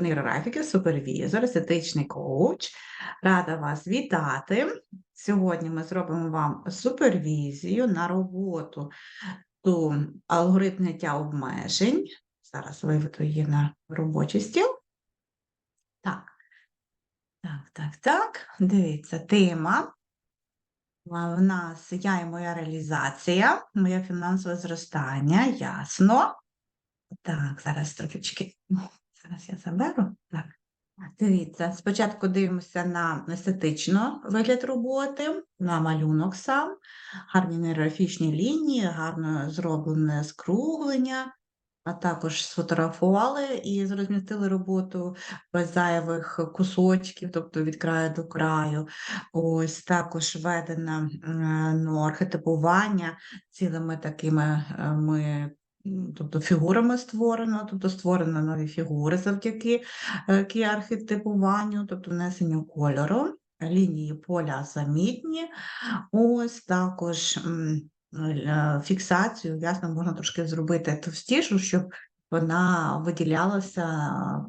доктор нейрографіки, супервізор, естетичний коуч. Рада вас вітати. Сьогодні ми зробимо вам супервізію на роботу ту алгоритм зняття обмежень. Зараз виведу її на робочий стіл. Так, так, так, так. Дивіться, тема. В нас я і моя реалізація, моє фінансове зростання, ясно. Так, зараз трошечки. Зараз я заберу. Так. Дивіться, спочатку дивимося на естетично вигляд роботи, на малюнок сам, гарні нейрографічні лінії, гарно зроблене скруглення, а також сфотографували і розмістили роботу без зайвих кусочків, тобто від краю до краю. Ось також введено е, ну, архетипування цілими такими е, ми. М, Тобто фігурами створено, тобто створено нові фігури завдяки е, архетипуванню, тобто внесенню кольору, лінії поля замітні. Ось також е, фіксацію, ясно, можна трошки зробити товстішу, щоб вона виділялася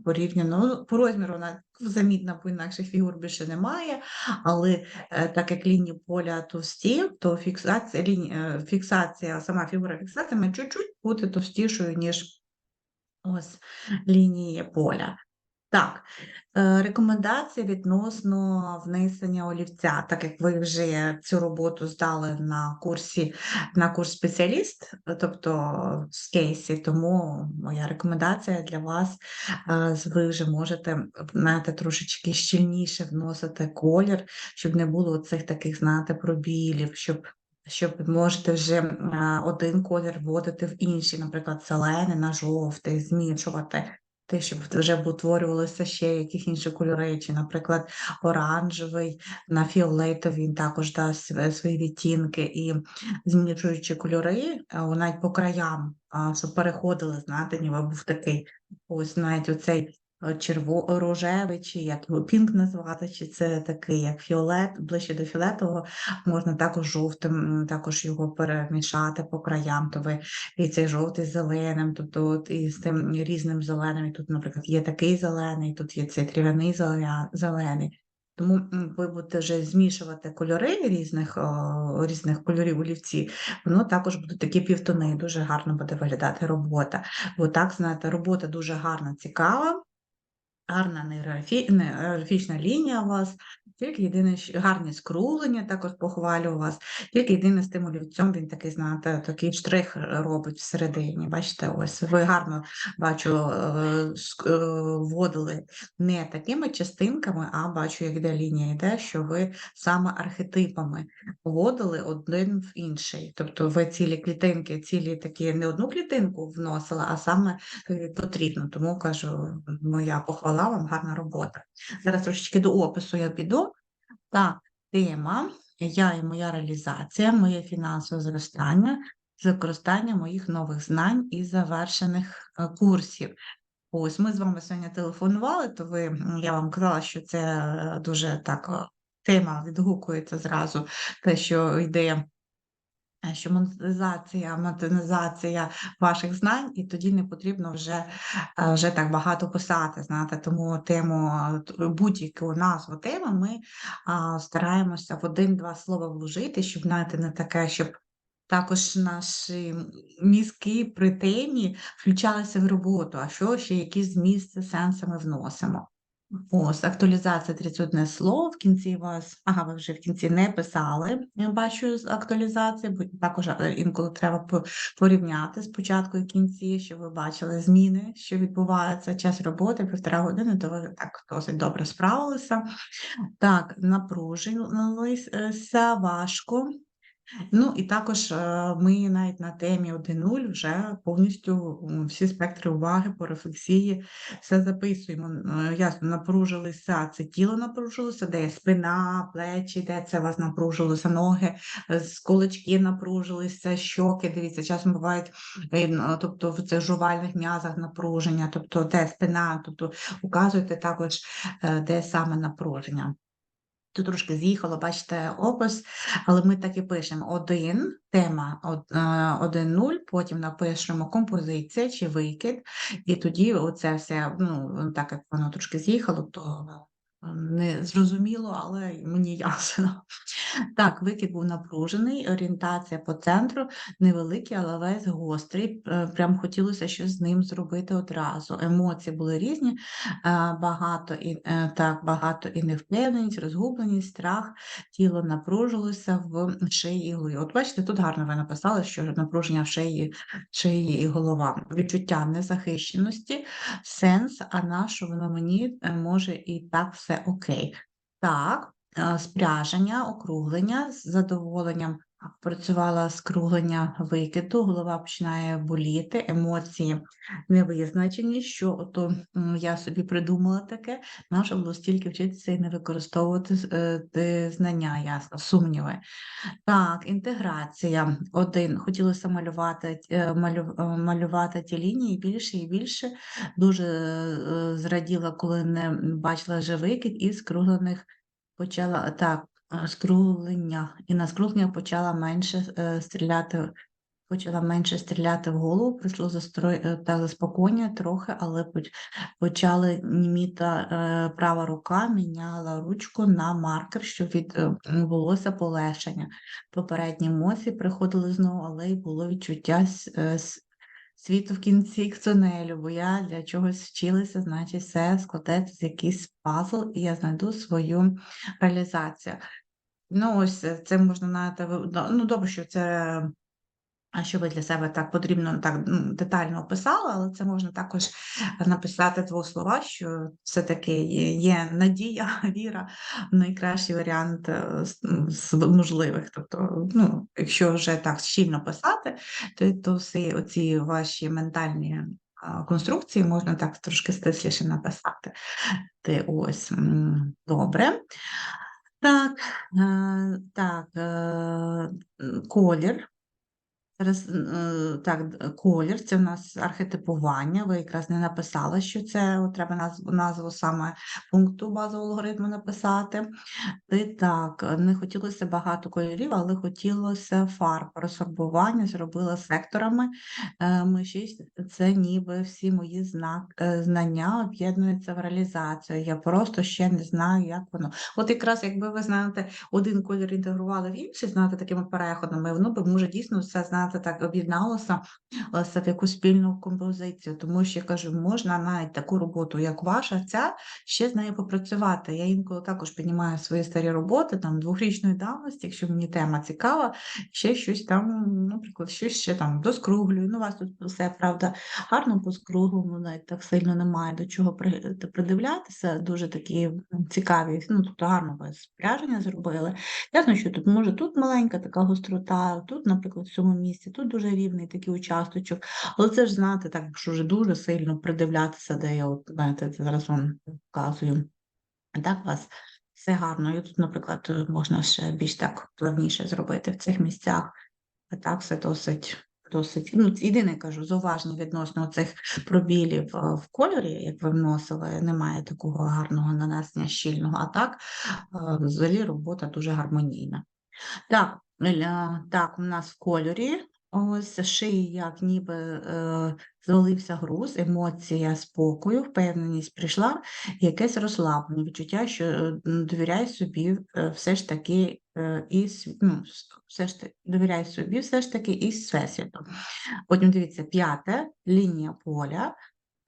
порівняно по розміру, вона замітна, бо інакших фігур більше немає, але е, так як лінії поля товсті, то фіксація, лінія, е, фіксація, сама фігура фіксації чуть-чуть бути товстішою, ніж ось лінії поля. Так, е, рекомендації відносно внесення олівця, так як ви вже цю роботу здали на курсі, на курс спеціаліст, тобто з кейсі, тому моя рекомендація для вас, е, ви вже можете знаєте, трошечки щільніше вносити колір, щоб не було цих таких, знаєте, пробілів, щоб щоб можете вже е, один колір вводити в інший, наприклад, зелений на жовтий, змішувати. Те, щоб вже утворювалося ще якісь інші кольори, чи, наприклад, оранжевий на фіолетовий він також дасть свої відтінки. І змішуючи кольори, вона навіть по краям, переходили, знаєте, ніби був такий ось навіть оцей е, черво рожевий, чи як його пінк назвати, чи це такий як фіолет, ближче до фіолетового, можна також жовтим, також його перемішати по краям, то ви і цей жовтий з зеленим, тобто і з тим різним зеленим. І тут, наприклад, є такий зелений, тут є цей трав'яний зеля- зелений. Тому ви будете вже змішувати кольори різних, о, різних кольорів олівці, воно також будуть такі півтони, дуже гарно буде виглядати робота. Бо так, знаєте, робота дуже гарна, цікава, гарна нейрографі- нейрографічна лінія у вас, тільки єдине, гарні скруглення, також похвалю вас, тільки єдине тим він такий, знаєте, такий штрих робить всередині. Бачите, ось ви гарно бачу, е, е, вводили не такими частинками, а бачу, як де лінія йде, що ви саме архетипами вводили один в інший. Тобто ви цілі клітинки, цілі такі не одну клітинку вносили, а саме е, потрібно. Тому кажу, моя похвала вам, гарна робота. Зараз трошечки до опису я піду. Так, тема Я і моя реалізація, моє фінансове зростання з використання моїх нових знань і завершених е, курсів. Ось ми з вами сьогодні телефонували, то ви я вам казала, що це е, дуже так е, тема відгукується зразу, те, що йде. Що монетизація, монетизація ваших знань, і тоді не потрібно вже, вже так багато писати. Знаєте, тому тему е, будь-яку назву теми ми а, стараємося в один-два слова вложити, щоб знаєте, не таке, щоб також наші мізки при темі включалися в роботу, а що ще якісь змісти, сенси ми вносимо. Ось, актуалізація 31 слово в кінці вас. Ага, ви вже в кінці не писали, я бачу з актуалізації, бо також е, інколи треба по- порівняти спочатку і кінці, щоб ви бачили зміни, що відбуваються. Час роботи півтора години, то ви так досить добре справилися. Так, напружилися важко. Ну і також е, ми навіть на темі 1.0 вже повністю всі спектри уваги по рефлексії все записуємо. Е, Ясно, напружилися, це тіло напружилося, де спина, плечі, де це у вас напружилося, ноги, е, з кулачки напружилися, щоки. Дивіться, часом бувають, е, тобто в цих жувальних м'язах напруження, тобто де спина, тобто указуйте також, е, де саме напруження. Тут трошки з'їхало, бачите, опис, але ми так і пишемо: один тема од- е, 1.0, потім напишемо композиція чи викид, і тоді оце все, ну, так як воно трошки з'їхало, то не зрозуміло, але мені ясно. Так, викид був напружений, орієнтація по центру невеликий, але весь гострий. Е, Прям хотілося щось з ним зробити одразу. Емоції були різні, е, багато і е, так, багато і невпевненість, розгубленість, страх, тіло напружилося в шиї і голові. От бачите, тут гарно ви написали, що напруження в шиї, шиї і голова, відчуття незахищеності, сенс, а на що воно мені може і так все окей. Так, е, спряження, округлення з задоволенням. Працювала скруглення викиду, голова починає боліти, емоції невизначені, що ото я собі придумала таке, наше було стільки вчитися і не використовувати е, знання, ясно, сумніви. Так, інтеграція. Один. Хотілося малювати, е, малю, е, малювати ті лінії більше і більше. Дуже зраділа, коли не бачила вже викид і скруглених почала так, скруглення. І на скруглення почала менше е, стріляти. Почала менше стріляти в голову, прийшло застрой е, та заспокоєння трохи, але почали німіта е, права рука, міняла ручку на маркер, щоб відбулося полегшення. Попередні емоції приходили знову, але й було відчуття світу в кінці тунелю, бо я для чогось вчилася, значить, все складеться якийсь пазл, і я знайду свою реалізацію. Ну, ось е, це можна да, ну добре, що це. Що ви для себе так потрібно так детально описали, але це можна також написати в двох словах, що все-таки є, є надія, віра, найкращий варіант е, з, можливих. Тобто, ну, якщо вже так щільно писати, то, то всі оці ваші ментальні конструкції можна так трошки стисліше написати. Ти ось добре. Так, е, так, е, колір. Е, так, колір, це у нас архетипування. Ви якраз не написали, що це треба назву, назву саме пункту базового алгоритму написати. І так, не хотілося багато кольорів, але хотілося фарб. Розфарбування зробила секторами. Е, Ми це ніби всі мої знак, е, знання об'єднуються в реалізацію. Я просто ще не знаю, як воно. От якраз якби ви знаєте, один колір інтегрували в інший, знаєте, такими переходами, воно б може дійсно все знаєте, так об'єдналося е, в якусь спільну композицію. Тому що я кажу, можна навіть таку роботу, як ваша, ця ще з нею попрацювати. Я інколи також піднімаю свої старі роботи, там двохрічної давності, якщо мені тема цікава, ще щось там, наприклад, щось ще там доскруглюю. Ну, у вас тут все правда гарно поскруглено, навіть так сильно немає до чого при- придивлятися. Дуже такі цікаві, ну тобто гарно ви спряження зробили. Ясно, що тут може тут маленька така гострота, тут, наприклад, в цьому місці, тут дуже рівний такий участочок. Але це ж знаєте, так, якщо вже дуже сильно придивлятися, де я от знаєте, це зараз вам показую. Так, вас все гарно. І тут, наприклад, е, можна ще більш так плавніше зробити в цих місцях. А так все досить, досить. Ну, єдине кажу, зауваження відносно цих пробілів е, в кольорі, як ви вносили, немає такого гарного нанесення щільного, а так, е, взагалі робота дуже гармонійна. Так, так, у нас в кольорі ось шиї, як ніби е, звалився груз, емоція спокою, впевненість прийшла, якесь розслаблення, відчуття, що е, довіряй собі е, все ж таки е, і ну, все ж таки довіряй собі, все ж таки і всесвіту. Потім дивіться, п'яте лінія поля.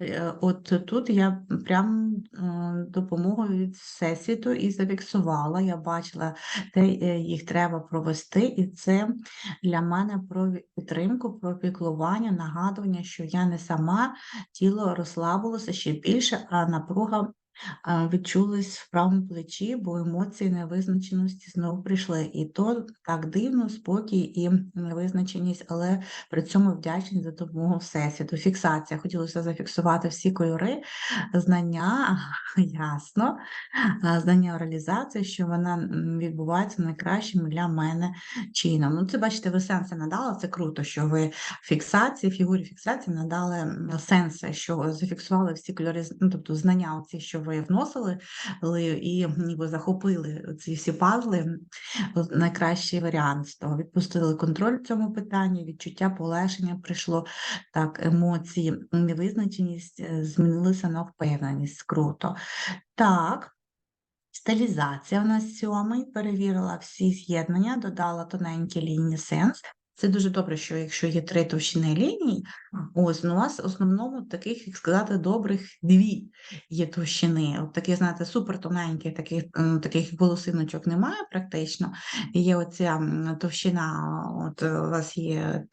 Е, От тут я прям допомогу допомогою від всесвіту і зафіксувала. Я бачила, де е, їх треба провести, і це для мене про підтримку, про піклування, нагадування, що я не сама, тіло розслабилося ще більше, а напруга відчулись в правому плечі, бо емоції невизначеності знову прийшли. І то так дивно, спокій і невизначеність, але при цьому вдячність за допомогу всесвіту. Фіксація. Хотілося зафіксувати всі кольори, знання, ясно, знання реалізації, що вона відбувається найкращим для мене чином. Ну, це бачите, ви сенси надали. Це круто, що ви фіксації, фігурі фіксації надали сенси, що зафіксували всі кольори, ну, тобто знання, оці, що ви вносили і ніби захопили ці всі пазли, найкращий варіант з того. Відпустили контроль в цьому питанні, відчуття полегшення прийшло, так, емоції, невизначеність е, змінилися на впевненість. Круто. Так. Стилізація у нас сьомий, перевірила всі з'єднання, додала тоненькі лінії сенс. Це дуже добре, що якщо є три товщини ліній, ось ну, у вас в основному таких, як сказати, добрих дві є товщини. От такі, знаєте, супер тоненькі, таких, таких волосиночок немає практично. Є оця товщина, от у вас є.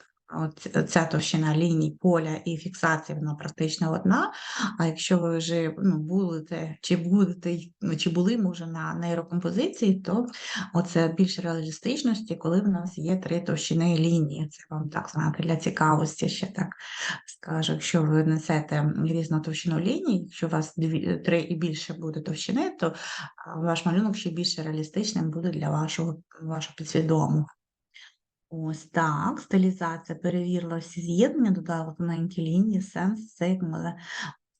Ця товщина ліній поля і фіксація, вона практично одна. А якщо ви вже ну, будете, чи будете, ну, чи були може на нейрокомпозиції, то оце більше реалістичності, коли в нас є три товщини лінії. Це вам так знаєте, для цікавості ще так скажу. Якщо ви несете різну товщину ліній, якщо у вас дві, три і більше буде товщини, то ваш малюнок ще більше реалістичним буде для вашого, вашого підсвідомого. Ось так, стилізація перевірила всі з'єднання, додала тоненькі лінії, сенс, сигнали.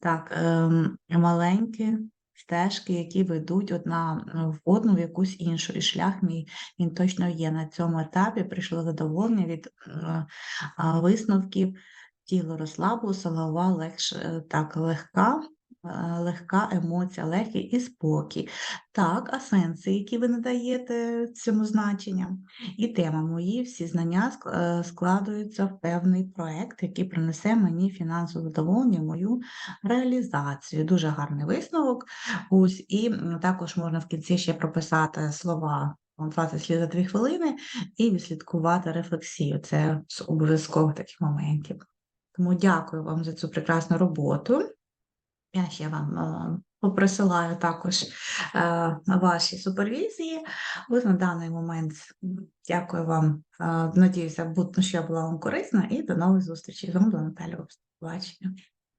Так, ем, маленькі стежки, які ведуть одна е, в одну в якусь іншу. І шлях мій він точно є. На цьому етапі прийшло задоволення від е, а, висновків. Тіло розслабилося, голова легше, е, так, легка, е, легка емоція, легкий і спокій. Так, а сенси, які ви надаєте цьому значенням? І тема мої всі знання е, складуються в певний проект, який принесе мені фінансове задоволення, мою реалізацію. Дуже гарний висновок. Ось і також можна в кінці ще прописати слова. о, 20 слів за 2 хвилини і відслідкувати рефлексію. Це з обов'язкових таких моментів. Тому дякую вам за цю прекрасну роботу. Я ще вам попросилаю також е, ваші супервізії. Ви на даний момент дякую вам. Е, Надіюся, що я була вам корисна і до нових зустрічей. З вами була Наталя. Побачення.